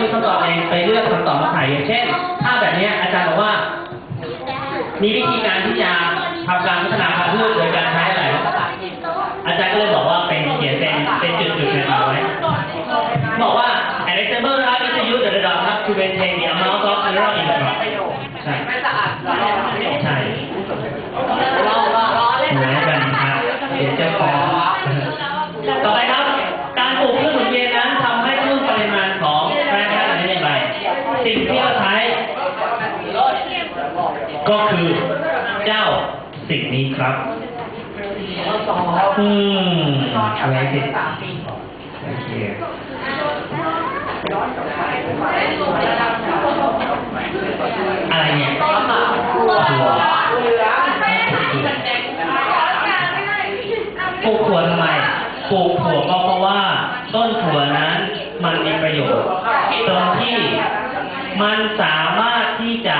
ยึดคำตอบเองไปเลือกคำตอบมาใส่อย่างเช่น ถ้าแบบนี้อาจารย์บอกว่า มีวิธีการที่จะทำการพัฒนาพันธุ์พืชโดยการใช้อะไร อาจารย์ก็เลยบอกว่าเป็นเขียนเป็นเป็นจุดๆในเอาไว้บอกว่า an example right is to use the dot to maintain the amount of mineral in the crop ใช่ไม่สะอาดเราใช่ สิ่งที่เราใช้ก็คือเจ้าสิ่งนี้ครับ อืมอะไรสิโอเคอะไรเนี่ยถั่วปลูกถั่วทำไมปลูกถั่วก็เพราะว่า ต้นถั่วนั้นมันมีประโยชน์ตรง มันสามารถที่จะ